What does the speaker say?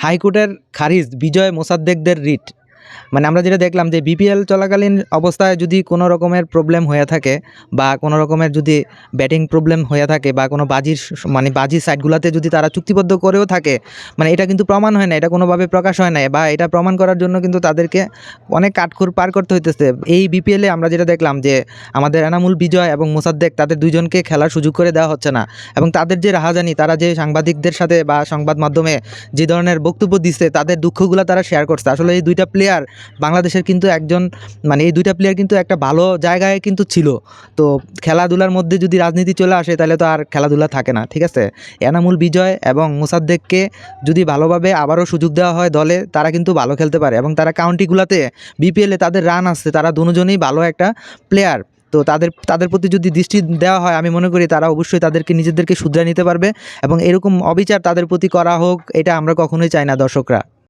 হাইকোর্টের খারিজ বিজয় মোসাদ্দেকদের রিট। মানে আমরা যেটা দেখলাম যে বিপিএল চলাকালীন অবস্থায় যদি কোনো রকমের প্রবলেম হয়ে থাকে বা কোনো রকমের যদি ব্যাটিং প্রবলেম হয়ে থাকে বা কোনো বাজির মানে বাজির সাইডগুলোতে যদি তারা চুক্তিবদ্ধ করেও থাকে মানে এটা কিন্তু প্রমাণ হয় না, এটা কোনোভাবে প্রকাশ হয় না বা এটা প্রমাণ করার জন্য কিন্তু তাদেরকে অনেক কাঠখুর পার করতে হইতেছে। এই বিপিএলে আমরা যেটা দেখলাম যে আমাদের এনামুল বিজয় এবং মোসাদ্দেক তাদের দুইজনকে খেলার সুযোগ করে দেওয়া হচ্ছে না এবং তাদের যে রাহাজানি, তারা যে সাংবাদিকদের সাথে বা সংবাদ মাধ্যমে যে ধরনের বক্তব্য দিচ্ছে, তাদের দুঃখগুলো তারা শেয়ার করছে। আসলে এই দুইটা প্লেয়ার বাংলাদেশের কিন্তু একজন মানে এই দুইটা প্লেয়ার কিন্তু একটা ভালো জায়গায় কিন্তু ছিল। তো খেলাধুলার মধ্যে যদি রাজনীতি চলে আসে, তাহলে তো আর খেলাধুলা থাকে না, ঠিক আছে? এনামুল বিজয় এবং মোসাদ্দেককে যদি ভালোভাবে আবারও সুযোগ দেওয়া হয় দলে, তারা কিন্তু ভালো খেলতে পারে এবং তারা কাউন্টিগুলোতে বিপিএলে তাদের রান আসছে, তারা দুজনেই ভালো একটা প্লেয়ার তো তাদের তাদের প্রতি যদি দৃষ্টি দেওয়া হয়, আমি মনে করি তারা অবশ্যই তাদেরকে, নিজেদেরকে শুধরে নিতে পারবে এবং এরকম অবিচার তাদের প্রতি করা হোক, এটা আমরা কখনোই চাই না দর্শকরা।